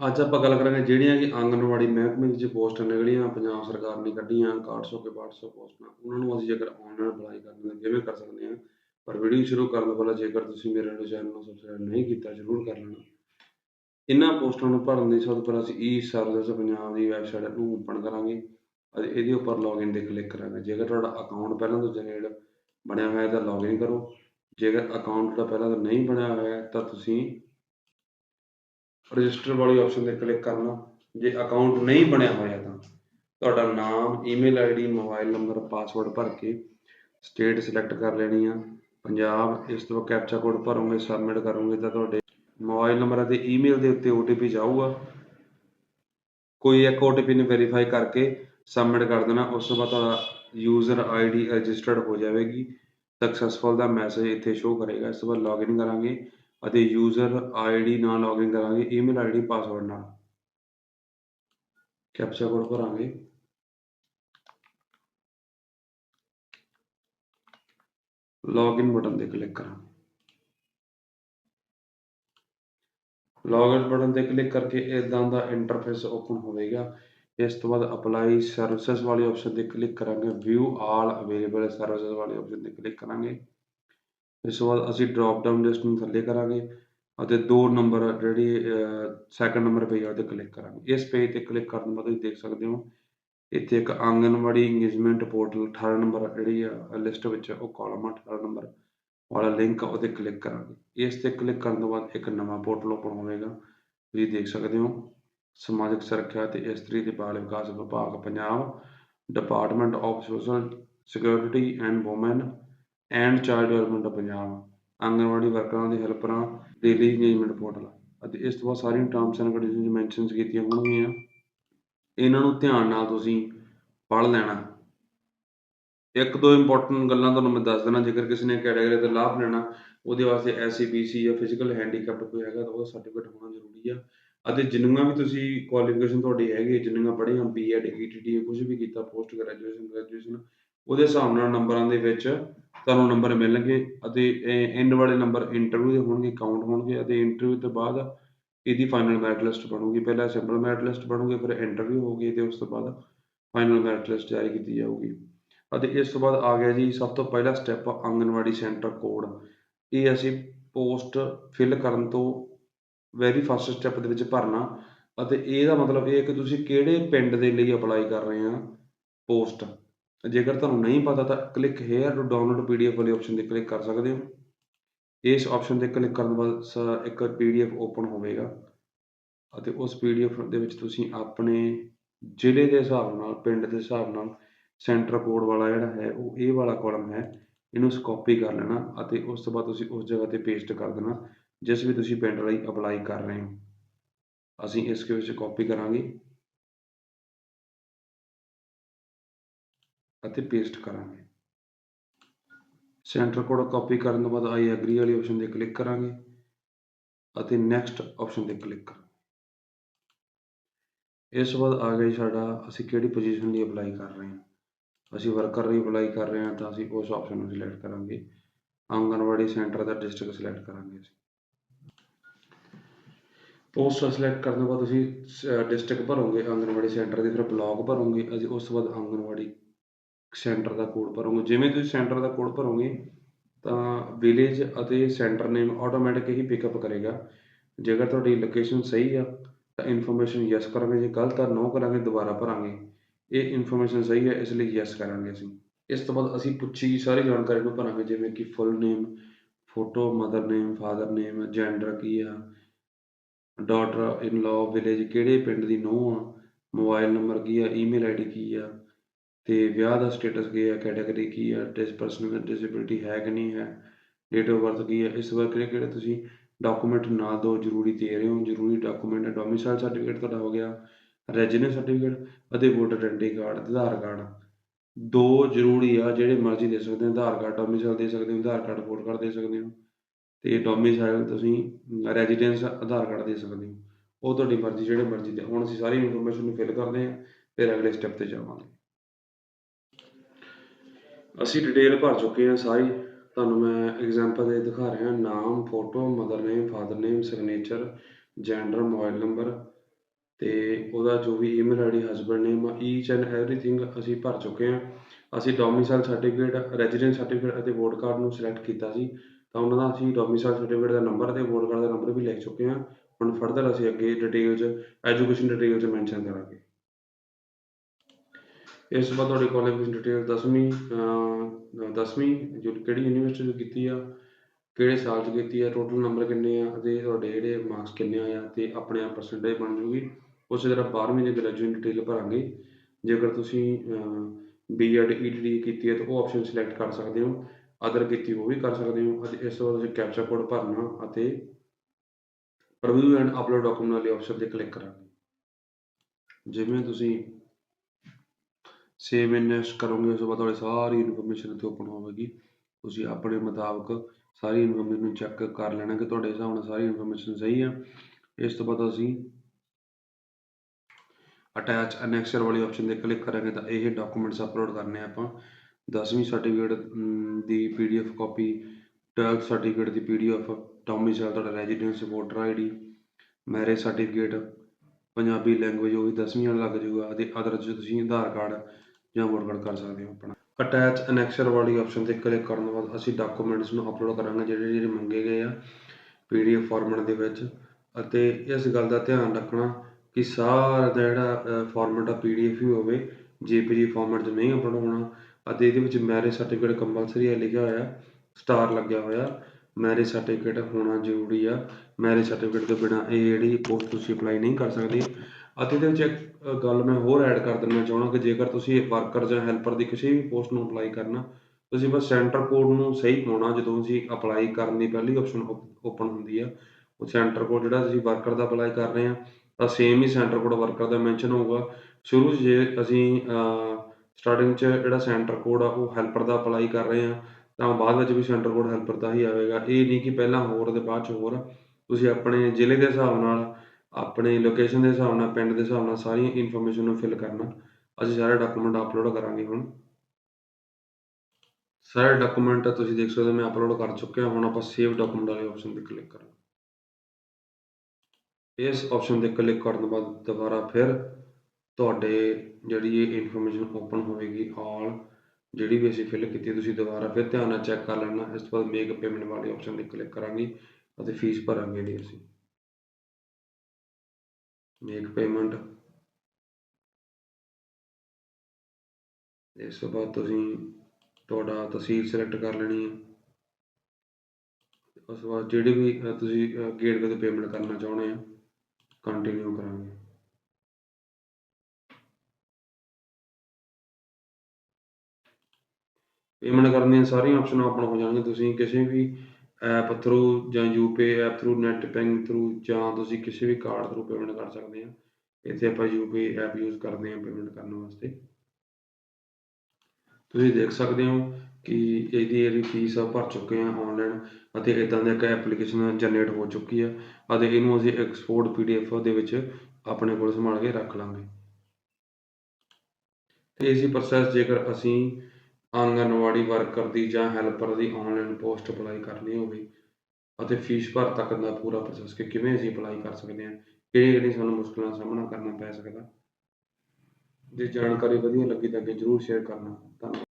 ਅੱਜ ਆਪਾਂ ਗੱਲ ਕਰਾਂਗੇ ਜਿਹੜੀਆਂ ਕਿ ਆਂਗਨਵਾੜੀ ਮਹਿਕਮੇ ਵਿੱਚ ਪੋਸਟਾਂ ਨਿਕਲੀਆਂ, ਪੰਜਾਬ ਸਰਕਾਰ ਨੇ ਕੱਢੀਆਂ 6100 ਕੇ 6200 ਪੋਸਟਾਂ, ਉਹਨਾਂ ਨੂੰ ਅਸੀਂ ਜੇਕਰ ਆਨਲਾਈਨ ਅਪਲਾਈ ਕਰਨਾ ਕਿਵੇਂ ਕਰ ਸਕਦੇ ਹਾਂ, ਪਰ ਵੀਡੀਓ ਸ਼ੁਰੂ ਕਰਨ ਤੋਂ ਪਹਿਲਾਂ ਜੇਕਰ ਤੁਸੀਂ ਮੇਰੇ ਚੈਨਲ ਨੂੰ ਸਬਸਕ੍ਰਾਈਬ ਨਹੀਂ ਕੀਤਾ, ਜ਼ਰੂਰ ਕਰ ਲੈਣਾ। ਇਹਨਾਂ ਪੋਸਟਾਂ ਨੂੰ ਭਰਨ ਦੀ ਸਭ ਤੋਂ ਪਹਿਲਾਂ ਅਸੀਂ ਈ ਸਰਵਿਸ ਪੰਜਾਬ ਦੀ ਵੈਬਸਾਈਟ ਨੂੰ ਓਪਨ ਕਰਾਂਗੇ ਅਤੇ ਇਹਦੇ ਉੱਪਰ ਲੌਗਇਨ ਤੇ ਕਲਿੱਕ ਕਰਾਂਗੇ। ਜੇਕਰ ਤੁਹਾਡਾ ਅਕਾਊਂਟ ਪਹਿਲਾਂ ਤੋਂ ਜਨਰੇਟ ਬਣਿਆ ਹੋਇਆ ਹੈ ਤਾਂ ਲੌਗਇਨ ਕਰੋ। ਜੇਕਰ ਅਕਾਊਂਟ ਦਾ ਪਹਿਲਾਂ ਤੋਂ ਨਹੀਂ ਬਣਿਆ ਹੋਇਆ ਹੈ ਤਾਂ ਤੁਸੀਂ ਰਜਿਸਟਰ ਵਾਲੀ ਆਪਸ਼ਨ ਤੇ ਕਲਿੱਕ ਕਰਨਾ। ਜੇ ਅਕਾਊਂਟ ਨਹੀਂ ਬਣਿਆ ਹੋਇਆ ਤਾਂ ਤੁਹਾਡਾ ਨਾਮ email ID mobile number password ਭਰ ਕੇ ਸਟੇਟ ਸਿਲੈਕਟ ਕਰ ਲੈਣੀ ਆ। ਪੰਜਾਬ, ਇਸ ਤੋਂ ਕੈਪਚਾ ਕੋਡ ਭਰੋਗੇ ਸਬਮਿਟ ਕਰੋਗੇ ਤਾਂ ਤੁਹਾਡੇ ਮੋਬਾਈਲ ਨੰਬਰ ਅਤੇ ਈਮੇਲ ਦੇ ਉੱਤੇ OTP ਜਾਊਗਾ। ਕੋਈ ਇੱਕ OTP ਨੂੰ ਵੈਰੀਫਾਈ ਕਰਕੇ ਸਬਮਿਟ ਕਰ ਦੇਣਾ, ਉਸ ਤੋਂ ਬਾਅਦ ਤੁਹਾਡਾ ਯੂਜ਼ਰ ਆਈਡੀ ਰਜਿਸਟਰਡ ਹੋ ਜਾਵੇਗੀ। ਸਕਸੈਸਫੁਲ ਦਾ ਮੈਸੇਜ ਇੱਥੇ ਸ਼ੋ ਕਰੇਗਾ। ਇਸ ਤੋਂ ਬਾਅਦ ਲੌਗਇਨ ਕਰਾਂਗੇ। ਅਤੇ ਯੂਜ਼ਰ ਆਈਡੀ ਨਾਲ ਲੌਗਇਨ ਕਰਾਂਗੇ ਈਮੇਲ ਆਈਡੀ ਪਾਸਵਰਡ ਨਾਲ। ਕੈਪਚਾ ਕੋਡ ਭਰਾਂਗੇ। ਲੌਗਇਨ ਬਟਨ ਤੇ ਕਲਿੱਕ ਕਰਾਂਗੇ। ਲੌਗਇਨ ਬਟਨ ਤੇ ਕਲਿੱਕ ਕਰਕੇ ਇਦਾਂ ਦਾ ਇੰਟਰਫੇਸ ਓਪਨ ਹੋਵੇਗਾ। ਇਸ ਤੋਂ ਬਾਅਦ ਅਪਲਾਈ ਸਰਵਿਸਿਜ਼ ਵਾਲੇ ਆਪਸ਼ਨ ਤੇ ਕਲਿੱਕ ਕਰਾਂਗੇ। ਵਿਊ ਆਲ ਅਵੇਲੇਬਲ ਸਰਵਿਸਿਜ਼ ਵਾਲੀ ਆਪਸ਼ਨ ਤੇ ਕਲਿੱਕ ਕਰਾਂਗੇ। ਇਸ ਤੋਂ ਬਾਅਦ ਅਸੀਂ ਡ੍ਰੌਪ ਡਾਊਨ ਲਿਸਟ ਨੂੰ ਥੱਲੇ ਕਰਾਂਗੇ ਅਤੇ ਦੋ ਨੰਬਰ ਜਿਹੜੀ ਸੈਕੰਡ ਨੰਬਰ ਪੇਜ ਆ ਤੇ ਕਲਿੱਕ ਕਰਾਂਗੇ। ਇਸ ਪੇਜ ਤੇ ਕਲਿੱਕ ਕਰਨ ਤੋਂ ਬਾਅਦ ਤੁਸੀਂ ਦੇਖ ਸਕਦੇ ਹੋ, ਇੱਥੇ ਇੱਕ ਆਂਗਨਵਾੜੀ ਇੰਗੇਜਮੈਂਟ ਪੋਰਟਲ 18 ਨੰਬਰ ਜਿਹੜੀ ਆ ਲਿਸਟ ਵਿੱਚ ਉਹ ਕਾਲਮ ਆ 18 ਨੰਬਰ ਵਾਲਾ ਲਿੰਕ ਉਹਤੇ ਕਲਿੱਕ ਕਰਾਂਗੇ। ਇਸ ਤੇ ਕਲਿੱਕ ਕਰਨ ਤੋਂ ਬਾਅਦ ਇੱਕ ਨਵਾਂ ਪੋਰਟਲ ਓਪਨ ਹੋਵੇਗਾ। ਤੁਸੀਂ ਦੇਖ ਸਕਦੇ ਹੋ, ਸਮਾਜਿਕ ਸੁਰੱਖਿਆ ਤੇ ਇਸਤਰੀ ਤੇ ਬਾਲ ਵਿਕਾਸ ਵਿਭਾਗ Punjab department of social security and woman and child development Punjab anganwadi ਵਰਕਰਾਂ ਦੇ ਹੈਲਪਰਾਂ ਡੇਲੀ ਇੰਗੇਜਮੈਂਟ ਪੋਰਟਲ ਅਤੇ ਇਸ ਤੋਂ ਬਾਅਦ ਸਾਰੀਆਂ ਟਰਮਸ ਐਂਡ ਕੰਡੀਸ਼ਨਸ ਮੈਂਸ਼ਨਸ ਕੀਤੀਆਂ ਹੋਣਗੀਆਂ ਇਹਨਾਂ ਨੂੰ ਧਿਆਨ ਨਾਲ ਤੁਸੀਂ ਪੜ੍ਹ ਲੈਣਾ ਇੱਕ ਦੋ ਇੰਪੋਰਟੈਂਟ ਗੱਲਾਂ ਤੁਹਾਨੂੰ ਮੈਂ ਦੱਸ ਦੇਣਾ ਜੇਕਰ ਕਿਸੇ ਨੇ ਕੈਟਾਗਰੀ ਦਾ ਲਾਭ ਲੈਣਾ ਉਹਦੇ ਵਾਸਤੇ ਐਸਸੀ ਜਾਂ ਫਿਜ਼ੀਕਲ ਹੈਂਡੀਕੈਪਟ ਕੋਈ ਹੈਗਾ ਤਾਂ ਉਹਦਾ ਸਰਟੀਫਿਕੇਟ ਹੋਣਾ ਜ਼ਰੂਰੀ ਆ ਅਤੇ ਜਿੰਨੀਆਂ ਵੀ ਤੁਸੀਂ ਕੁਆਲੀਫਿਕੇਸ਼ਨ ਤੁਹਾਡੀ ਹੈਗੀ ਜਿੰਨੀਆਂ ਪੜ੍ਹੀਆਂ ਬੀਐਡ ਈਟੀਟੀ ਕੁਝ ਵੀ ਕੀਤਾ ਪੋਸਟ ਗ੍ਰੈਜੂਏਸ਼ਨ ਗ੍ਰੈਜੂਏਸ਼ਨ ਉਹਦੇ ਹਿਸਾਬ ਨਾਲ ਨੰਬਰਾਂ ਦੇ ਵਿੱਚ ਤੁਹਾਨੂੰ ਨੰਬਰ ਮਿਲਣਗੇ ਅਤੇ ਐਂਡ ਵਾਲੇ ਨੰਬਰ ਇੰਟਰਵਿਊ ਦੇ ਹੋਣਗੇ ਕਾਊਂਟ ਹੋਣਗੇ ਅਤੇ ਇੰਟਰਵਿਊ ਤੋਂ ਬਾਅਦ ਇਹਦੀ ਫਾਈਨਲ ਮੈਰਿਟ ਲਿਸਟ ਬਣੂਗੀ। ਪਹਿਲਾਂ ਸਿੰਪਲ ਮੈਰਿਟ ਲਿਸਟ ਬਣੂਗੀ, ਫਿਰ ਇੰਟਰਵਿਊ ਹੋਊਗੀ ਤੇ ਉਸ ਤੋਂ ਬਾਅਦ ਫਾਈਨਲ ਮੈਰਿਟ ਲਿਸਟ ਜਾਰੀ ਕੀਤੀ ਜਾਊਗੀ। ਅਤੇ ਇਸ ਤੋਂ ਬਾਅਦ ਆ ਗਿਆ ਜੀ ਸਭ ਤੋਂ ਪਹਿਲਾ ਸਟੈਪ ਆਂਗਨਵਾੜੀ ਸੈਂਟਰ ਕੋਡ ਇਹ ਅਸੀਂ ਪੋਸਟ ਫਿਲ ਕਰਨ ਤੋਂ ਵੈਰੀ ਫਸਟ ਸਟੈਪ ਦੇ ਵਿੱਚ ਭਰਨਾ ਅਤੇ ਇਹਦਾ ਮਤਲਬ ਇਹ ਹੈ ਕਿ ਤੁਸੀਂ ਕਿਹੜੇ ਪਿੰਡ ਦੇ ਲਈ ਅਪਲਾਈ ਕਰ ਰਹੇ ਆ ਪੋਸਟ ਜੇਕਰ ਤੁਹਾਨੂੰ ਨਹੀਂ ਪਤਾ ਤਾਂ click here to download PDF ਵਾਲੇ ਆਪਸ਼ਨ ਤੇ ਕਲਿੱਕ ਕਰ ਸਕਦੇ ਹੋ। ਇਸ ਆਪਸ਼ਨ ਤੇ ਕਲਿੱਕ ਕਰਨ ਬਾਅਦ ਇੱਕ ਪੀਡੀਐਫ ਓਪਨ ਹੋਵੇਗਾ ਅਤੇ ਉਸ ਪੀਡੀਐਫ ਦੇ ਵਿੱਚ ਤੁਸੀਂ ਆਪਣੇ ਜ਼ਿਲ੍ਹੇ ਦੇ ਹਿਸਾਬ ਨਾਲ, ਪਿੰਡ ਦੇ ਹਿਸਾਬ ਨਾਲ ਸੈਂਟਰ ਕੋਡ ਵਾਲਾ ਜਿਹੜਾ ਹੈ, ਉਹ ਇਹ ਵਾਲਾ ਕਾਲਮ ਹੈ, ਇਹਨੂੰ ਕਾਪੀ ਕਰ ਲੈਣਾ ਅਤੇ ਉਸ ਤੋਂ ਬਾਅਦ ਤੁਸੀਂ ਉਸ ਜਗ੍ਹਾ ਤੇ ਪੇਸਟ ਕਰ ਦੇਣਾ, ਜਿਸ ਵੀ ਤੁਸੀਂ ਪਿੰਡ ਲਈ ਅਪਲਾਈ ਕਰ ਰਹੇ ਹੋ। ਅਸੀਂ ਇਸ ਵਿੱਚ ਕਾਪੀ ਕਰਾਂਗੇ। ਅਤੇ ਪੇਸਟ ਕਰਾਂਗੇ। ਸੈਂਟਰ ਕੋਡ ਕਾਪੀ ਕਰਨ ਤੋਂ ਬਾਅਦ ਆਈ ਐਗਰੀ ਵਾਲੀ ਆਪਸ਼ਨ ਤੇ ਕਲਿੱਕ ਕਰਾਂਗੇ ਅਤੇ ਨੈਕਸਟ ਆਪਸ਼ਨ ਤੇ ਕਲਿੱਕ ਕਰਾਂਗੇ। ਇਸ ਤੋਂ ਬਾਅਦ ਆ ਗਿਆ ਸਾਡਾ, ਅਸੀਂ ਕਿਹੜੀ ਪੋਜੀਸ਼ਨ ਲਈ ਅਪਲਾਈ ਕਰ ਰਹੇ ਹਾਂ? ਅਸੀਂ ਵਰਕਰ ਲਈ ਅਪਲਾਈ ਕਰ ਰਹੇ ਹਾਂ ਤਾਂ ਅਸੀਂ ਉਸ ਆਪਸ਼ਨ ਨੂੰ ਸਿਲੈਕਟ ਕਰਾਂਗੇ। ਆਂਗਨਵਾੜੀ ਸੈਂਟਰ ਦਾ ਡਿਸਟ੍ਰਿਕਟ ਸਿਲੈਕਟ ਕਰਾਂਗੇ ਅਸੀਂ। ਪੋਸਟ ਸਿਲੈਕਟ ਕਰਨ ਤੋਂ ਬਾਅਦ ਤੁਸੀਂ ਡਿਸਟ੍ਰਿਕਟ ਭਰੋਗੇ ਆਂਗਨਵਾੜੀ ਸੈਂਟਰ ਦੀ ਫਿਰ ਬਲਾਕ ਭਰੋਗੇ, ਅਸੀਂ ਉਸ ਤੋਂ ਬਾਅਦ ਆਂਗਨਵਾੜੀ ਸੈਂਟਰ ਦਾ ਕੋਡ ਭਰੋਗੇ। ਜਿਵੇਂ ਤੁਸੀਂ ਸੈਂਟਰ ਦਾ ਕੋਡ ਭਰੋਗੇ, ਤਾਂ ਵਿਲੇਜ ਅਤੇ ਸੈਂਟਰ ਨੇਮ ਆਟੋਮੈਟਿਕ ਹੀ ਪਿਕਅਪ ਕਰੇਗਾ। ਜੇਕਰ ਤੁਹਾਡੀ ਲੋਕੇਸ਼ਨ ਸਹੀ ਆ, ਤਾਂ ਇਨਫੋਰਮੇਸ਼ਨ ਯੈਸ ਕਰਾਂਗੇ। ਜੇ ਗਲਤ ਆ ਨੋ ਕਰਾਂਗੇ, ਦੁਬਾਰਾ ਭਰਾਂਗੇ। ਇਹ ਇਨਫੋਰਮੇਸ਼ਨ ਸਹੀ ਹੈ ਇਸ ਲਈ ਯੈਸ ਕਰਾਂਗੇ ਅਸੀਂ। ਇਸ ਤੋਂ ਬਾਅਦ ਅਸੀਂ ਪੁੱਛੀ ਸਾਰੀ ਜਾਣਕਾਰੀ ਨੂੰ ਭਰਾਂਗੇ, ਜਿਵੇਂ ਕਿ full name photo mother name father name gender ਕੀ ਆ ਡਾਟਰ ਇਨ ਲਾ ਵਿਲੇਜ ਕਿਹੜੇ ਪਿੰਡ ਦੀ ਨੂੰਹ ਆ ਮੋਬਾਈਲ ਨੰਬਰ ਕੀ ਆ ਈਮੇਲ ਆਈਡੀ ਕੀ ਆ ਤੇ ਵਿਆਹ ਦਾ ਸਟੇਟਸ ਕੀ ਹੈ ਕੈਟਾਗਰੀ ਕੀ ਆ ਡਿਸ ਪਰਸਨ ਵਿੱਚ ਡਿਸੇਬਿਲਿਟੀ ਹੈ ਕਿ ਨਹੀਂ ਹੈ ਡੇਟ ਆਫ ਬਰਥ ਕੀ ਹੈ, ਇਸ ਵਾਰ ਕਿਹੜੇ ਕਿਹੜੇ ਤੁਸੀਂ ਡਾਕੂਮੈਂਟ ਨਾ ਦੋ ਜ਼ਰੂਰੀ ਦੇ ਰਹੇ ਹੋ, ਜ਼ਰੂਰੀ ਡਾਕੂਮੈਂਟ ਡੋਮਿਸਾਈਲ ਸਰਟੀਫਿਕੇਟ ਤੁਹਾਡਾ ਹੋ ਗਿਆ ਰੈਜ਼ੀਡੈਂਸ ਸਰਟੀਫਿਕੇਟ ਅਤੇ voter identity card Aadhaar card ਦੋ ਜ਼ਰੂਰੀ ਆ, ਜਿਹੜੇ ਮਰਜ਼ੀ ਦੇ ਸਕਦੇ ਹੋ, ਆਧਾਰ ਕਾਰਡ ਡੋਮਿਸਾਈਲ ਦੇ ਸਕਦੇ ਹੋ, ਆਧਾਰ ਕਾਰਡ ਵੋਟ ਕਾਰਡ ਦੇ ਸਕਦੇ ਹੋ, ਤੇ ਡੋਮਿਸਾਈਲ ਤੁਸੀਂ ਰੈਜ਼ੀਡੈਂਸ ਆਧਾਰ ਕਾਰਡ ਦੇ ਸਕਦੇ ਹੋ। ਉਹ ਤੁਹਾਡੀ ਮਰਜ਼ੀ, ਜਿਹੜੇ ਮਰਜ਼ੀ ਦੇ, ਹੁਣ ਅਸੀਂ ਸਾਰੀ ਇਨਫੋਰਮੇਸ਼ਨ ਨੂੰ ਫਿਲ ਕਰਦੇ ਹਾਂ, ਫਿਰ ਅਗਲੇ ਸਟੈਪ ਤੇ ਜਾਵਾਂਗੇ। ਅਸੀਂ ਡਿਟੇਲ ਭਰ ਚੁੱਕੇ ਹਾਂ ਸਾਰੀ। ਤੁਹਾਨੂੰ ਮੈਂ ਐਗਜ਼ਾਮਪਲ ਦੇ ਦਿਖਾ ਰਿਹਾ। ਨਾਮ photo mother name father name signature gender mobile number ਤੇ ਉਹਦਾ ਜੋ ਵੀ email ID husband name each and everything ਅਸੀਂ ਭਰ ਚੁੱਕੇ ਹਾਂ। ਅਸੀਂ ਡੋਮਿਸਾਈਲ ਸਰਟੀਫਿਕੇਟ ਰੈਜ਼ੀਡੈਂਸ ਸਰਟੀਫਿਕੇਟ ਅਤੇ ਵੋਟ ਕਾਰਡ ਨੂੰ ਸਿਲੈਕਟ ਕੀਤਾ ਸੀ। ਤਾਂ ਉਹਨਾਂ ਦਾ ਅਸੀਂ ਡੋਮਿਸਾਈਲ ਸਰਟੀਫਿਕੇਟ ਦਾ ਨੰਬਰ ਤੇ ਵੋਟ ਕਾਰਡ ਦਾ ਨੰਬਰ ਵੀ ਲਿਖ ਚੁੱਕੇ ਹਾਂ। ਹੁਣ ਫਰਦਰ ਅਸੀਂ ਅੱਗੇ ਡਿਟੇਲ 'ਚ ਐਜੂਕੇਸ਼ਨ ਡਿਟੇਲ 'ਚ ਮੈਂਸ਼ਨ ਕਰਾਂਗੇ। ਇਸ ਤੋਂ ਬਾਅਦ ਤੁਹਾਡੀ ਕੁਆਲੀਫਿਕੇਸ਼ਨ ਡਿਟੇਲ 10ਵੀਂ ਅਹ, ਦਸਵੀਂ ਜੋ ਕਿਹੜੀ ਯੂਨੀਵਰਸਿਟੀ ਤੋਂ ਕੀਤੀ ਆ ਕਿਹੜੇ ਸਾਲ 'ਚ ਕੀਤੀ ਆ ਟੋਟਲ ਨੰਬਰ ਕਿੰਨੇ ਆ ਅਤੇ ਤੁਹਾਡੇ ਜਿਹੜੇ ਮਾਰਕਸ ਕਿੰਨੇ ਆਏ ਆ ਤੇ ਆਪਣੇ ਆਪ ਪਰਸੈਂਟੇਜ ਬਣ ਜੂਗੀ। ਉਸੇ ਤਰ੍ਹਾਂ 12ਵੀਂ ਦੇ ਗ੍ਰੈਜੂਏਟ ਡਿਟੇਲ ਭਰਾਂਗੇ। ਜੇਕਰ ਤੁਸੀਂ ਬੀਐਡ ਈਟੀਡੀ ਕੀਤੀ ਹੈ ਤਾਂ ਉਹ ਆਪਸ਼ਨ ਸਿਲੈਕਟ ਕਰ ਸਕਦੇ ਹੋ। ਅਦਰ ਕੀਤੀ ਉਹ ਵੀ ਕਰ ਸਕਦੇ ਹੋ ਅਤੇ ਇਸ ਤੋਂ ਬਾਅਦ ਤੁਸੀਂ ਕੈਪਚਾ ਕੋਡ ਭਰਨਾ ਅਤੇ ਪ੍ਰੀਵਿਊ ਐਂਡ ਅਪਲੋਡ ਡਾਕੂਮੈਂਟ ਵਾਲੇ ਆਪਸ਼ਨ ਤੇ ਕਲਿੱਕ ਕਰਾਂਗੇ। ਜਿਵੇਂ ਤੁਸੀਂ ਸੇਵ ਇਨਵੈਸਟ ਕਰੋਗੇ, ਉਸ ਤੋਂ ਬਾਅਦ ਤੁਹਾਡੀ ਸਾਰੀ ਇਨਫੋਰਮੇਸ਼ਨ ਇੱਥੇ ਓਪਨ ਹੋਵੇਗੀ। ਤੁਸੀਂ ਆਪਣੇ ਮੁਤਾਬਕ ਸਾਰੀ ਇਨਫੋਰਮੇਸ਼ਨ ਨੂੰ ਚੈੱਕ ਕਰ ਲੈਣਾ ਕਿ ਤੁਹਾਡੇ ਹਿਸਾਬ ਨਾਲ ਸਾਰੀ ਇਨਫੋਰਮੇਸ਼ਨ ਸਹੀ ਆ। ਇਸ ਤੋਂ ਬਾਅਦ ਅਸੀਂ ਅਟੈਚ ਅਨੈਕਸਰ ਵਾਲੀ ਆਪਸ਼ਨ ਤੇ ਕਲਿੱਕ ਕਰਾਂਗੇ ਤਾਂ ਇਹ ਡਾਕੂਮੈਂਟਸ ਅਪਲੋਡ ਕਰਨੇ ਆਪਾਂ। 10ਵੀਂ ਸਰਟੀਫਿਕੇਟ ਦੀ ਪੀਡੀਐਫ ਕਾਪੀ 12th ਸਰਟੀਫਿਕੇਟ ਦੀ ਪੀਡੀਐਫ ਡੋਮਿਸਾਈਲ ਤੁਹਾਡਾ residence voter ID marriage certificate Punjabi language ਉਹ ਵੀ 10ਵੀਂ ਵਾਲਾ ਲੱਗ ਜਾਊਗਾ ਅਤੇ ਅਦਰ 'ਚ ਤੁਸੀਂ ਆਧਾਰ ਕਾਰਡ ਜਾਂ ਵੋਟ ਕਾਰਡ ਕਰ ਸਕਦੇ ਹੋ ਆਪਣਾ। ਅਟੈਚ ਅਨੈਕਸਰ ਵਾਲੀ ਆਪਸ਼ਨ ਤੇ ਕਲਿੱਕ ਕਰਨ ਤੋਂ ਬਾਅਦ ਅਸੀਂ ਡਾਕੂਮੈਂਟਸ ਨੂੰ ਅਪਲੋਡ ਕਰਾਂਗੇ, ਜਿਹੜੇ ਜਿਹੜੇ ਮੰਗੇ ਗਏ ਆ ਪੀਡੀਐਫ ਫਾਰਮੈਟ ਦੇ ਵਿੱਚ। ਅਤੇ ਇਸ ਗੱਲ ਦਾ ਧਿਆਨ ਰੱਖਣਾ ਕਿ ਸਾਰਾ ਦਾ ਜਿਹੜਾ ਫਾਰਮੈਟ ਆ ਪੀਡੀਐਫ ਹੀ ਹੋਵੇ ਜੇਪੀਜੀ ਫਾਰਮੈਟ 'ਚ ਨਹੀਂ ਅਪਲੋਡ ਹੋਣਾ। ਅਤੇ ਇਹਦੇ ਵਿੱਚ ਮੈਰਿਜ ਸਰਟੀਫਿਕੇਟ ਕੰਪਲਸਰੀ ਹੈ ਲਿਖਿਆ ਹੋਇਆ। ਸਟਾਰ ਲੱਗਿਆ ਹੋਇਆ। ਮੈਰਿਜ ਸਰਟੀਫਿਕੇਟ ਹੋਣਾ ਜ਼ਰੂਰੀ ਆ। ਮੈਰਿਜ ਸਰਟੀਫਿਕੇਟ ਤੋਂ ਬਿਨਾ ਇਹ ਜਿਹੜੀ ਪੋਸਟ ਤੁਸੀਂ ਅਪਲਾਈ ਨਹੀਂ ਕਰ ਸਕਦੇ। ਅਤੇ ਇਹਦੇ ਵਿੱਚ ਇੱਕ ਗੱਲ ਮੈਂ ਹੋਰ ਐਡ ਕਰ ਦੇਣਾ ਚਾਹੁੰਦਾ ਕਿ ਜੇਕਰ ਤੁਸੀਂ ਵਰਕਰ ਜਾਂ ਹੈਲਪਰ ਦੀ ਕਿਸੇ ਵੀ ਪੋਸਟ ਨੂੰ ਅਪਲਾਈ ਕਰਨਾ, ਤੁਸੀਂ ਬਸ ਸੈਂਟਰ ਕੋਡ ਨੂੰ ਸਹੀ ਪਾਉਣਾ ਜਦੋਂ ਤੁਸੀਂ ਅਪਲਾਈ ਕਰਨ ਦੀ ਪਹਿਲੀ ਆਪਸ਼ਨ ਓਪਨ ਹੁੰਦੀ ਆ। ਉਹ ਸੈਂਟਰ ਕੋਡ ਜਿਹੜਾ ਤੁਸੀਂ ਵਰਕਰ ਦਾ ਅਪਲਾਈ ਕਰ ਰਹੇ ਆ, ਤਾਂ ਸੇਮ ਹੀ ਸੈਂਟਰ ਕੋਡ ਵਰਕਰ ਦਾ ਮੈਂਸ਼ਨ ਹੋਊਗਾ। ਸ਼ੁਰੂ 'ਚ ਜੇ ਅਸੀਂ ਸਟਾਰਟਿੰਗ 'ਚ ਜਿਹੜਾ ਸੈਂਟਰ ਕੋਡ ਆ, ਉਹ ਹੈਲਪਰ ਦਾ ਅਪਲਾਈ ਕਰ ਰਹੇ ਆ, ਤਾਂ ਬਾਅਦ ਵਿੱਚ ਵੀ ਸੈਂਟਰ ਕੋਡ ਹੈਲਪਰ ਦਾ ਹੀ ਆਵੇਗਾ। ਇਹ ਨਹੀਂ ਕਿ ਪਹਿਲਾਂ ਹੋਰ ਤੇ ਬਾਅਦ 'ਚ ਹੋਰ ਤੁਸੀਂ ਆਪਣੇ ਜ਼ਿਲ੍ਹੇ ਦੇ ਹਿਸਾਬ ਨਾਲ ਆਪਣੇ ਲੋਕੇਸ਼ਨ ਦੇ ਹਿਸਾਬ ਨਾਲ, ਪਿੰਡ ਦੇ ਹਿਸਾਬ ਨਾਲ ਸਾਰੀਆਂ ਇਨਫੋਰਮੇਸ਼ਨ ਨੂੰ ਫਿਲ ਕਰਨਾ। ਅਸੀਂ ਸਾਰੇ ਡਾਕੂਮੈਂਟ ਅਪਲੋਡ ਕਰਾਂਗੇ ਹੁਣ। ਸਾਰੇ ਡਾਕੂਮੈਂਟ ਤੁਸੀਂ ਦੇਖ ਸਕਦੇ ਹੋ, ਮੈਂ ਅਪਲੋਡ ਕਰ ਚੁੱਕਿਆ। ਹੁਣ ਆਪਾਂ ਸੇਵ ਡਾਕੂਮੈਂਟ ਵਾਲੇ ਆਪਸ਼ਨ ਤੇ ਕਲਿੱਕ ਕਰਾਂਗੇ। ਇਸ ਆਪਸ਼ਨ ਤੇ ਕਲਿੱਕ ਕਰਨ ਤੋਂ ਬਾਅਦ ਦੁਬਾਰਾ ਫਿਰ ਤੁਹਾਡੇ ਜਿਹੜੀ ਇਹ ਇਨਫੋਰਮੇਸ਼ਨ ਓਪਨ ਹੋਵੇਗੀ ਆਲ ਜਿਹੜੀ ਵੀ ਅਸੀਂ ਫਿਲ ਕੀਤੀ, ਤੁਸੀਂ ਦੁਬਾਰਾ ਫਿਰ ਧਿਆਨ ਨਾਲ ਚੈੱਕ ਕਰ ਲੈਣਾ। ਇਸ ਤੋਂ ਬਾਅਦ ਮੇਕ ਪੇਮੈਂਟ ਵਾਲੇ ਆਪਸ਼ਨ ਤੇ ਕਲਿੱਕ ਕਰਾਂਗੇ ਅਤੇ ਫੀਸ ਭਰਾਂਗੇ ਜੀ ਅਸੀਂ। ਮੇਕ ਪੇਮੈਂਟ ਇਸ ਤੋਂ ਬਾਅਦ ਤੁਸੀਂ ਤੁਹਾਡਾ ਤਹਿਸੀਲ ਸਿਲੈਕਟ ਕਰ ਲੈਣੀ ਹੈ। ਉਸ ਤੋਂ ਬਾਅਦ ਜਿਹੜੀ ਵੀ ਤੁਸੀਂ ਗੇਟਵੇ ਤੇ ਪੇਮੈਂਟ ਕਰਨਾ ਚਾਹੁੰਦੇ ਆ ਕੰਟੀਨਿਊ ਕਰਾਂਗੇ। ਪੇਮੈਂਟ ਕਰਨ ਦੀਆਂ ਸਾਰੀਆਂ ਆਪਸ਼ਨਾਂ ਆਪਣਾ ਹੋ ਜਾਣਗੀਆਂ। ਤੁਸੀਂ ਕਿਸੇ ਵੀ ਐਪ ਥਰੂ ਜਾਂ UPI app through net bank through ਜਾਂ ਤੁਸੀਂ ਕਿਸੇ ਵੀ ਕਾਰਡ ਥਰੂ ਪੇਮੈਂਟ ਕਰ ਸਕਦੇ ਆ ਇੱਥੇ ਆਪਾਂ ਯੂਪੀ ਐਪ ਯੂਜ਼ ਕਰਦੇ ਹਾਂ ਪੇਮੈਂਟ ਕਰਨ ਵਾਸਤੇ। ਤੁਸੀਂ ਦੇਖ ਸਕਦੇ ਹੋ ਕਿ ਇਹਦੀ ਜਿਹੜੀ ਫੀਸ ਆ, ਭਰ ਚੁੱਕੇ ਆ ਆਨਲਾਈਨ ਅਤੇ ਇਦਾਂ ਦਾ ਇੱਕ ਐਪਲੀਕੇਸ਼ਨ ਜਨਰੇਟ ਹੋ ਚੁੱਕੀ ਆ ਅਤੇ ਇਹਨੂੰ ਅਸੀਂ ਐਕਸਪੋਰਟ ਪੀਡੀਐਫ ਦੇ ਵਿੱਚ ਆਪਣੇ ਕੋਲ ਸੰਭਾਲ ਕੇ ਰੱਖ ਲਾਂਗੇ। ਤੇ ਇਸੇ ਪ੍ਰੋਸੈਸ ਜੇਕਰ ਅਸੀਂ ਆਂਗਨਵਾੜੀ ਵਰਕਰ ਦੀ ਜਾਂ ਹੈਲਪਰ ਦੀ ਆਨਲਾਈਨ ਪੋਸਟ ਅਪਲਾਈ ਕਰਨੀ ਹੋਵੇ ਅਤੇ ਫੀਸ ਭਰ ਤੱਕ ਦਾ ਪੂਰਾ ਪ੍ਰੋਸੈਸ ਕਿ ਕਿਵੇਂ ਅਸੀਂ ਅਪਲਾਈ ਕਰ ਸਕਦੇ ਹਾਂ ਕਿਹੜੀ ਕਿਹੜੀ ਸਾਨੂੰ ਮੁਸ਼ਕਲਾਂ ਦਾ ਸਾਹਮਣਾ ਕਰਨਾ ਪੈ ਸਕਦਾ। ਜੇ ਜਾਣਕਾਰੀ ਵਧੀਆ ਲੱਗੀ ਤਾਂ ਅੱਗੇ ਜ਼ਰੂਰ ਸ਼ੇਅਰ ਕਰਨਾ। ਧੰਨਵਾਦ।